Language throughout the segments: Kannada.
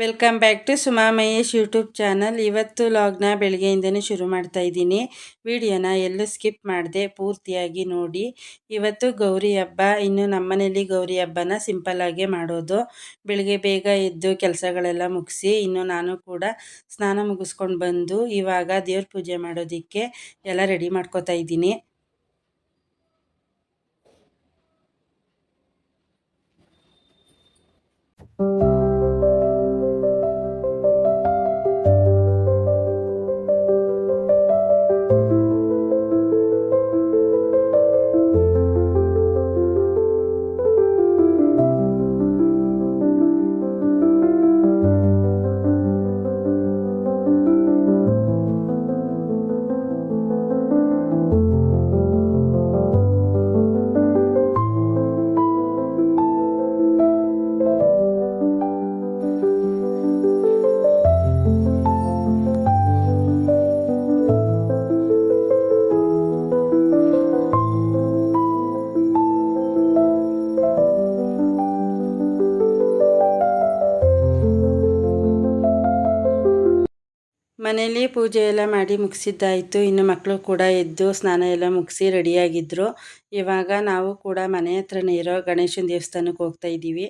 Welcome back to Suma Mahesh YouTube channel ಇವತ್ತು ಲಾಗ್ನ ಬೆಳಗ್ಗೆಯಿಂದನೇ ಶುರು ಮಾಡ್ತಾ ಇದ್ದೀನಿ. ವಿಡಿಯೋನ ಎಲ್ಲೂ ಸ್ಕಿಪ್ ಮಾಡಿದೆ ಪೂರ್ತಿಯಾಗಿ ನೋಡಿ. ಇವತ್ತು ಗೌರಿ ಹಬ್ಬ, ಇನ್ನು ನಮ್ಮನೇಲಿ ಗೌರಿ ಹಬ್ಬನ ಸಿಂಪಲ್ಲಾಗೆ ಮಾಡೋದು. ಬೆಳಗ್ಗೆ ಬೇಗ ಎದ್ದು ಕೆಲಸಗಳೆಲ್ಲ ಮುಗಿಸಿ, ಇನ್ನು ನಾನು ಕೂಡ ಸ್ನಾನ ಮುಗಿಸ್ಕೊಂಡು ಬಂದು, ಇವಾಗ ದೇವ್ರ ಪೂಜೆ ಮಾಡೋದಕ್ಕೆ ಎಲ್ಲ ರೆಡಿ ಮಾಡ್ಕೋತಾ ಇದ್ದೀನಿ. ಪೂಜೆ ಎಲ್ಲ ಮಾಡಿ ಮುಗಿಸಿದ್ದಾಯಿತು. ಇನ್ನು ಮಕ್ಕಳು ಕೂಡ ಎದ್ದು ಸ್ನಾನ ಎಲ್ಲ ಮುಗಿಸಿ ರೆಡಿಯಾಗಿದ್ದರು ಇವಾಗ ನಾವು ಕೂಡ ಮನೆ ಹತ್ರನೇ ಇರೋ ಗಣೇಶನ ದೇವಸ್ಥಾನಕ್ಕೆ ಹೋಗ್ತಾ ಇದ್ದೀವಿ.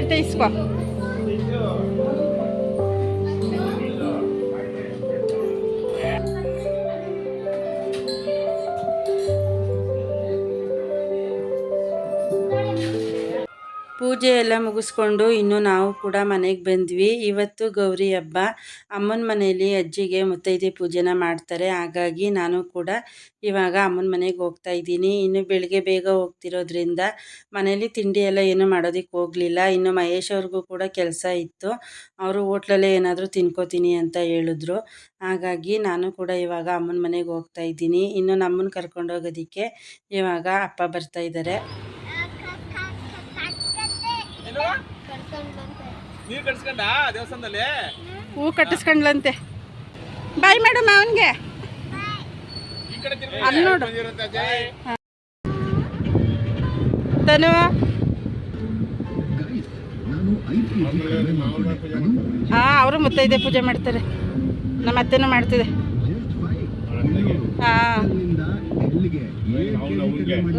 Devleri de ispa. ಪೂಜೆ ಎಲ್ಲ ಮುಗಿಸ್ಕೊಂಡು ಇನ್ನು ನಾವು ಕೂಡ ಮನೆಗೆ ಬಂದ್ವಿ. ಇವತ್ತು ಗೌರಿ ಹಬ್ಬ. ಅಮ್ಮನ ಮನೆಯಲ್ಲಿ ಅಜ್ಜಿಗೆ ಮುತ್ತೈದೆ ಪೂಜೆನ ಮಾಡ್ತಾರೆ. ಹಾಗಾಗಿ ನಾನು ಕೂಡ ಇವಾಗ ಅಮ್ಮನ ಮನೆಗೆ ಹೋಗ್ತಾ ಇದ್ದೀನಿ. ಇನ್ನು ಬೆಳಿಗ್ಗೆ ಬೇಗ ಹೋಗ್ತಿರೋದ್ರಿಂದ ಮನೇಲಿ ತಿಂಡಿ ಎಲ್ಲ ಏನು ಮಾಡೋದಕ್ಕೆ ಹೋಗಲಿಲ್ಲ. ಇನ್ನು ಮಹೇಶ್ ಅವ್ರಿಗೂ ಕೂಡ ಕೆಲಸ ಇತ್ತು. ಅವರು ಹೋಟ್ಲಲ್ಲೇ ಏನಾದರೂ ತಿನ್ಕೋತೀನಿ ಅಂತ ಹೇಳಿದ್ರು. ಹಾಗಾಗಿ ನಾನು ಕೂಡ ಇವಾಗ ಅಮ್ಮನ ಮನೆಗೆ ಹೋಗ್ತಾ ಇದ್ದೀನಿ. ಇನ್ನು ನಮ್ಮನ್ನು ಕರ್ಕೊಂಡು ಹೋಗೋದಕ್ಕೆ ಇವಾಗ ಅಪ್ಪ ಬರ್ತಾ ಇದ್ದಾರೆ ನೀರ್ ಕಟ್ಸ್ಕೊಂಡ ದೇವಸ್ಥಾನದಲ್ಲಿ? ಹೂ ಕಟ್ಟಿಸ್ಕೊಂಡ್ಲಂತೆ. ಬಾಯ್ ಮೇಡಮ್ ಅವನ್ಗೆ. ಅಲ್ಲಿ ನೋಡು. ತನು ಹಾಂ. ಅವರು ಮುತ್ತೈದೆ ಪೂಜೆ ಮಾಡ್ತಾರೆ. ನಮ್ಮ ಅತ್ತೆನು ಮಾಡ್ತಿದೆ. ಹಾಂ.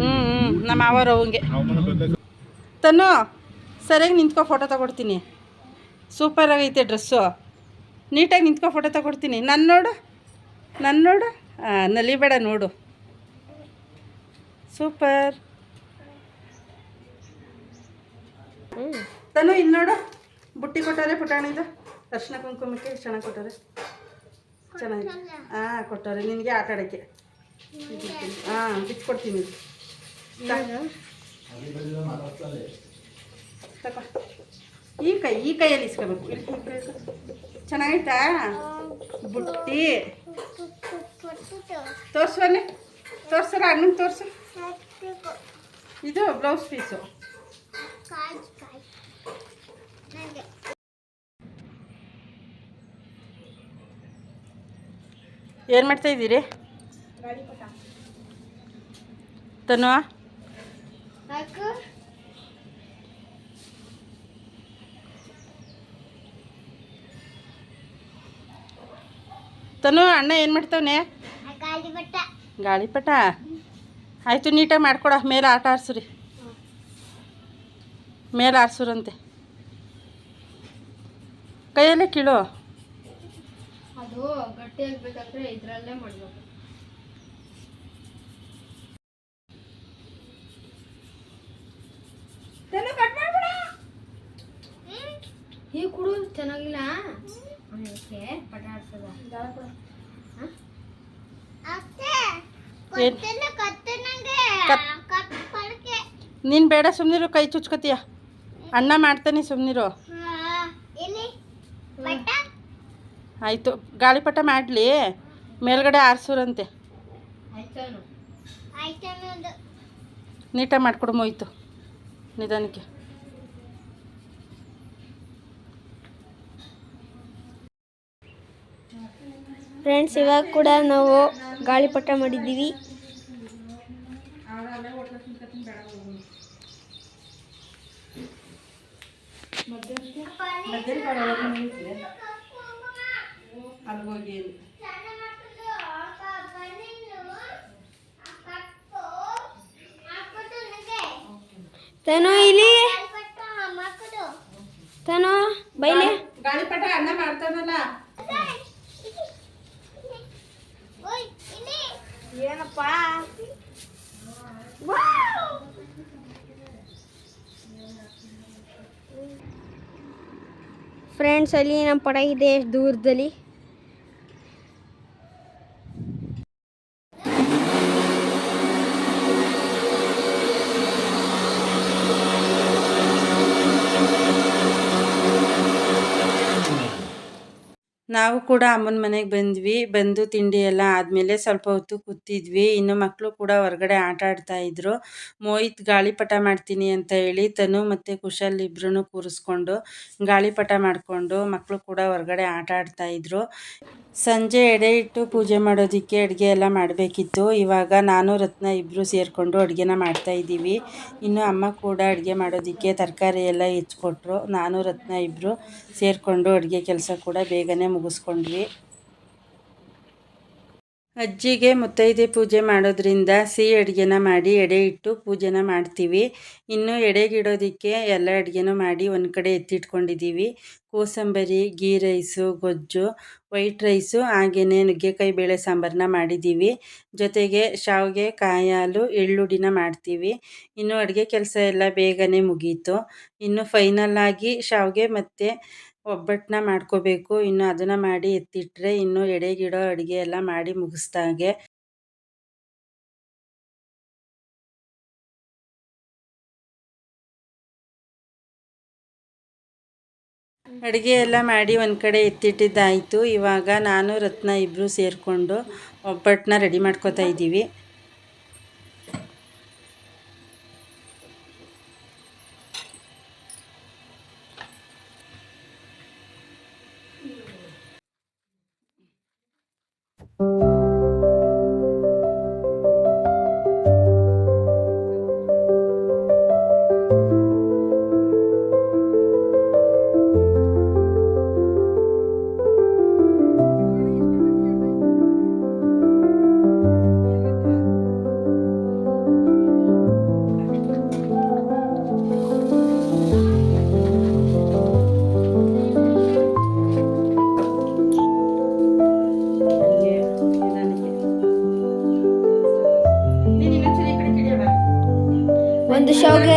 ಹ್ಮ್ ಹ್ಞೂ ನಮ್ಮ ಅವರು ಅವಂಗೆ. ತನು ಸರಿಯಾಗಿ ನಿಂತ್ಕೊ ಫೋಟೋ ತಗೊಡ್ತೀನಿ. ಸೂಪರಾಗೈತೆ ಡ್ರೆಸ್ಸು ನೀಟಾಗಿ ನಿಂತ್ಕೊ ಫೋಟೋ ತಗೊಡ್ತೀನಿ. ನನ್ನ ನೋಡು ನನ್ನ ನೋಡು. ಹಾಂ ನಲಿಬೇಡ ನೋಡು. ಸೂಪರ್ ತನು ಇಲ್ಲಿ ನೋಡು. ಬುಟ್ಟಿ ಕೊಟ್ಟಾರೆ ಪುಟಾಣಿದು ಅರ್ಶಿನ ಕುಂಕುಮಕ್ಕೆ ಚೆನ್ನಾಗಿ ಕೊಟ್ಟಾರೆ ಚೆನ್ನಾಗಿ. ಹಾಂ ಕೊಟ್ಟವ್ರೆ. ನಿನಗೆ ಆಟ ಆಡೋಕ್ಕೆ. ಹಾಂ ಬಿಚ್ಕೊಡ್ತೀನಿ. ಇದು. ಈ ಕೈ, ಈ ಕೈಯಲ್ಲಿ ಇಸ್ಕೋಬೇಕು. ಚೆನ್ನಾಗೈತಾ? ಬುಟ್ಟಿ. ತೋರ್ಸೋನೆ ತೋರ್ಸರ ಅಣ್ಣ ತೋರ್ಸ. ಇದು ಬ್ಲೌಸ್ ಪೀಸು. ಏನು ಮಾಡ್ತಾ ಇದ್ದೀರಿ? ತನು ತನು ಅಣ್ಣ ಏನು ಮಾಡ್ತಾವನೆ? ಗಾಳಿಪಟ. ಆಯಿತು ನೀಟಾಗಿ ಮಾಡ್ಕೊಡ. ಮೇಲೆ ಆಟ ಆಡ್ಸ್ರಿ. ಮೇಲೆ ಆಡ್ಸುರಂತೆ. ಕೈಯಲ್ಲೇ ಕೀಳು. ಅದು ಗಟ್ಟಿ ಆಗ್ಬೇಕಂದ್ರೆ ಇದ್ರಲ್ಲೇ ಮಾಡ್ಬೇಕು. ಈ ಕುಡು ಚೆನ್ನಾಗಿಲ್ಲ? ಅದಕ್ಕೆ ಪಟ ಆಡ್ಸದ ಏನು? ನೀನು ಬೇಡ ಸುಮ್ಮನಿರು ಕೈ ಚುಚ್ಕೋತೀಯ. ಅಣ್ಣ ಮಾಡ್ತಾನೆ ಸುಮ್ಮನಿರು ಆಯಿತು ಗಾಳಿಪಟ ಮಾಡಲಿ. ಮೇಲ್ಗಡೆ ಆರಿಸುರಂತೆ. ಆಯ್ತಾನು? ನೀಟಾಗಿ ಮಾಡ್ಕೊಡು ಮೊಯ್ತು. ನಿಧಾನಕ್ಕೆ. ಫ್ರೆಂಡ್ಸ್ ಇವಾಗ ಕೂಡ ನಾವು ಗಾಳಿಪಟ ಮಾಡಿದ್ದೀವಿ. ತನು ಇಲ್ಲಿ? ತನು ಬೈಲೆ? ಗಾಳಿಪಟ ಅನ್ನ ಮಾಡ್ತಾನಲ್ಲ. ಅಲ್ಲಿ ನಮ್ಮ ಪಡ ಇದೆ ದೂರದಲ್ಲಿ. ನಾವು ಕೂಡ ಅಮ್ಮನ ಮನೆಗೆ ಬಂದ್ವಿ. ಬಂದು ತಿಂಡಿ ಎಲ್ಲ ಆದಮೇಲೆ ಸ್ವಲ್ಪ ಹೊತ್ತು ಕೂತಿದ್ವಿ. ಇನ್ನು ಮಕ್ಕಳು ಕೂಡ ಹೊರಗಡೆ ಆಟ ಆಡ್ತಾ ಇದ್ರು. ಮೋಹಿತ್ ಗಾಳಿಪಟ ಮಾಡ್ತೀನಿ ಅಂತ ಹೇಳಿ ತನು ಮತ್ತು ಕುಶಲ್ ಇಬ್ಬರೂ ಕೂರಿಸ್ಕೊಂಡು ಗಾಳಿಪಟ ಮಾಡಿಕೊಂಡು ಮಕ್ಕಳು ಕೂಡ ಹೊರಗಡೆ ಆಟ ಆಡ್ತಾ ಇದ್ರು. ಸಂಜೆ ಎಡೆ ಇಟ್ಟು ಪೂಜೆ ಮಾಡೋದಕ್ಕೆ ಅಡುಗೆ ಎಲ್ಲ ಮಾಡಬೇಕಿತ್ತು. ಇವಾಗ ನಾನು, ರತ್ನ ಇಬ್ಬರು ಸೇರಿಕೊಂಡು ಅಡುಗೆನ ಮಾಡ್ತಾ ಇದ್ದೀವಿ. ಇನ್ನು ಅಮ್ಮ ಕೂಡ ಅಡುಗೆ ಮಾಡೋದಕ್ಕೆ ತರಕಾರಿ ಎಲ್ಲ ಹೆಚ್ಚಿಕೊಟ್ರು ನಾನು, ರತ್ನ ಇಬ್ಬರು ಸೇರಿಕೊಂಡು ಅಡುಗೆ ಕೆಲಸ ಕೂಡ ಬೇಗನೆ ಮುಗಿಸ್ಕೊಂಡ್ವಿ ಅಜ್ಜಿಗೆ ಮುತ್ತೈದೆ ಪೂಜೆ ಮಾಡೋದ್ರಿಂದ ಸಿಹಿ ಅಡುಗೆನ ಮಾಡಿ ಎಡೆ ಇಟ್ಟು ಪೂಜೆನ ಮಾಡ್ತೀವಿ. ಇನ್ನು ಎಡೆಗಿಡೋದಕ್ಕೆ ಎಲ್ಲ ಅಡುಗೆನೂ ಮಾಡಿ ಒಂದು ಕಡೆ ಎತ್ತಿಟ್ಕೊಂಡಿದ್ದೀವಿ ಕೋಸಂಬರಿ, ಗೀ ರೈಸು, ಗೊಜ್ಜು, ವೈಟ್ ರೈಸು ಹಾಗೆಯೇ ನುಗ್ಗೆಕಾಯಿ ಬೇಳೆ ಸಾಂಬಾರನ್ನ ಮಾಡಿದ್ದೀವಿ ಜೊತೆಗೆ ಶಾವಿಗೆ, ಕಾಯಾಲು ಎಳ್ಳುಡಿನ ಮಾಡ್ತೀವಿ. ಇನ್ನು ಅಡುಗೆ ಕೆಲಸ ಎಲ್ಲ ಬೇಗನೆ ಮುಗೀತು. ಇನ್ನು ಫೈನಲ್ ಆಗಿ ಶಾವಿಗೆ ಮತ್ತು ಒಬ್ಬಟ್ಟನ್ನ ಮಾಡ್ಕೋಬೇಕು, ಇನ್ನು ಅದನ್ನು ಮಾಡಿ ಎತ್ತಿಟ್ಟರೆ ಇನ್ನು ಎಡೆಗಿಡೋ ಅಡುಗೆ ಎಲ್ಲ ಮಾಡಿ ಮುಗಿಸ್ದಾಗೆ ಅಡುಗೆ ಎಲ್ಲ ಮಾಡಿ ಒಂದು ಕಡೆ ಎತ್ತಿಟ್ಟಿದ್ದಾಯಿತು. ಇವಾಗ ನಾನು ರತ್ನ ಇಬ್ಬರು ಸೇರಿಕೊಂಡು ಒಬ್ಬಟ್ಟನ್ನ ರೆಡಿ ಮಾಡ್ಕೋತಾ ಇದ್ದೀವಿ.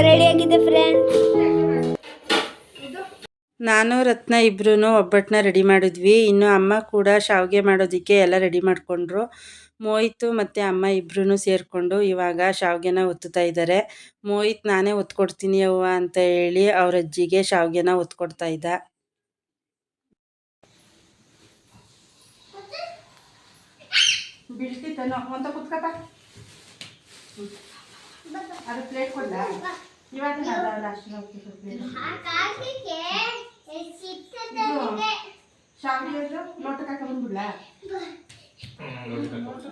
ರೆಡಿ ಆಗಿದೆ ಫ್ರೆಂಡ್ಸ್ ನಾನು ರತ್ನ ಇಬ್ರು ಒಬ್ಬಟ್ಟನ್ನ ರೆಡಿ ಮಾಡಿದ್ವಿ. ಇನ್ನು ಅಮ್ಮ ಕೂಡ ಶಾವಿಗೆ ಮಾಡೋದಕ್ಕೆ ಎಲ್ಲ ರೆಡಿ ಮಾಡಿಕೊಂಡ್ರು. ಮೋಹಿತು ಮತ್ತು ಅಮ್ಮ ಇಬ್ರು ಸೇರಿಕೊಂಡು ಇವಾಗ ಶಾವಿಗೆನ ಒತ್ತುತ್ತಾ ಇದ್ದಾರೆ ಮೋಹಿತ್ ನಾನೇ ಒತ್ಕೊಡ್ತೀನಿ ಅವ್ವ ಅಂತ ಹೇಳಿ ಅವ್ರ ಅಜ್ಜಿಗೆ ಶಾವಿಗೆನ ಒತ್ಕೊಡ್ತಾ ಇದ್ದ. ಬೀಳ್ತಿತ್ತೇನೋ ಅಂತ ಕುತ್ಕಪ್ಪ ಅದು ಪ್ಲೇಟ್ ಕೊಡ್ಲ? ಇವಾಗ ಶಾವಿಗೆ ಲೋಟಕ್ಕೆ ಹಾಕಿ ಬಂದ್ಬಿಡ್ಲ?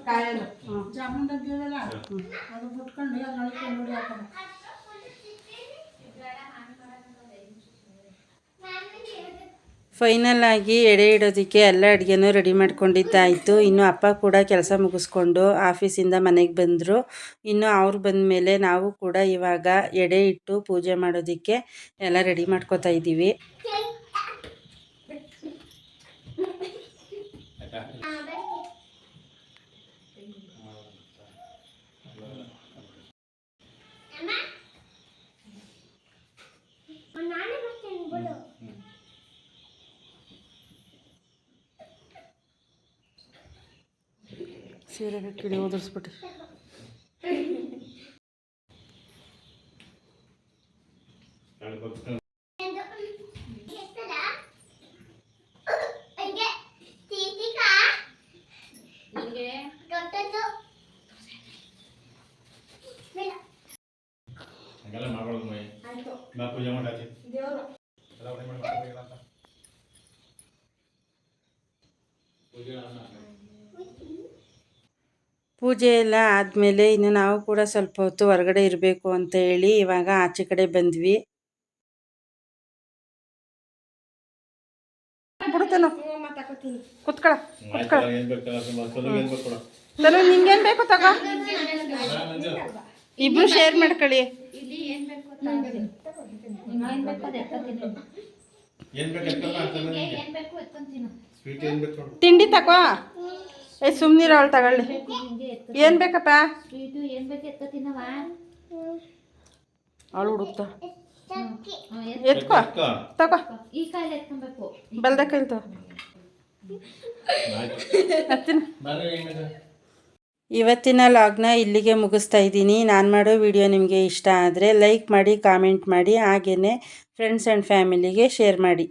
ಕಾಯಲು. ಜಾಮೂನ್ ಡಬ್ಬಿ ಅದು ಬಿಟ್ಕೊಂಡು ಅದ್ರೊಳಗೆ ನೋಡಿ ಹಾಕೋಣ. ಫೈನಲ್ ಆಗಿ ಎಡೆ ಇಡೋದಕ್ಕೆ ಎಲ್ಲ ಅಡುಗೆನೂ ರೆಡಿ ಮಾಡ್ಕೊಂಡಿದ್ದಾಯಿತು. ಇನ್ನು ಅಪ್ಪ ಕೂಡ ಕೆಲಸ ಮುಗಿಸ್ಕೊಂಡು ಆಫೀಸಿಂದ ಮನೆಗೆ ಬಂದರು. ಇನ್ನು ಅವ್ರು ಬಂದ ಮೇಲೆ ನಾವು ಕೂಡ ಇವಾಗ ಎಡೆ ಇಟ್ಟು ಪೂಜೆ ಮಾಡೋದಕ್ಕೆ ಎಲ್ಲ ರೆಡಿ ಮಾಡ್ಕೋತಾ ಇದ್ದೀವಿ. ಸೀರೆಗೆ ಕಿಡಿ ಓದಿಸ್ಬಿಟ್ಟು ಹಂಗೆಲ್ಲ ಮಾಡ್ಬಾರ್ದು ಮೈ ಬಾ ಪೂಜೆ ಮಾಡಾಚೆ ಎಲ್ಲ ಹೊಡೆ ಮಾಡಿ ಮಾಡ್ಬೇಕು ಅಂತ ಪೂಜೆ ಪೂಜೆ ಎಲ್ಲ ಆದಮೇಲೆ ಇನ್ನು ನಾವು ಕೂಡ ಸ್ವಲ್ಪ ಹೊತ್ತು ಹೊರಗಡೆ ಇರಬೇಕು ಅಂತ ಹೇಳಿ ಇವಾಗ ಆಚೆ ಕಡೆ ಬಂದ್ವಿ. ಬಿಡುತ್ತೇನೋ ಕುತ್ಕೊಳ ಕುತ್ಕೊಳ ಏನ್ ಬೇಕು ಮಕ್ಕಳು ಏನ್ ಬೇಕು ಕೊಡು ತನು ನಿಂಗೇನು ಬೇಕು ತಗೋ. ಇಬ್ರು ಶೇರ್ ಮಾಡ್ಕೊಳ್ಳಿ. ಏನ್ ಬೇಕು ಎತ್ಕೊಂಡ್ ಸ್ವೀಟ್ ಏನ್ ಬೇಕು ನೋಡು ತಿಂಡಿ ತಗೋ. ಏ ಸುಮ್ಮನಿರೋ ಅವಳು ತಗೊಳ್ಳಿ. ಏನು ಬೇಕಪ್ಪ? ಅವಳು ಹುಡುಕ್ತ. ಎತ್ಕೋ. ತಗೋ. ಈ ಕಾಯಿಲೆ ಎತ್ಕೊಬೇಕು. ಬಲ್ದ ಕೈಲ್ತು ಇವತ್ತಿನ ಲಾಗ್ನ ಇಲ್ಲಿಗೆ ಮುಗಿಸ್ತಾ ಇದ್ದೀನಿ. ನಾನು ಮಾಡೋ ವಿಡಿಯೋ ನಿಮಗೆ ಇಷ್ಟ ಆದರೆ ಲೈಕ್ ಮಾಡಿ ಕಾಮೆಂಟ್ ಮಾಡಿ ಹಾಗೆಯೇ ಫ್ರೆಂಡ್ಸ್ ಆ್ಯಂಡ್ ಫ್ಯಾಮಿಲಿಗೆ ಶೇರ್ ಮಾಡಿ.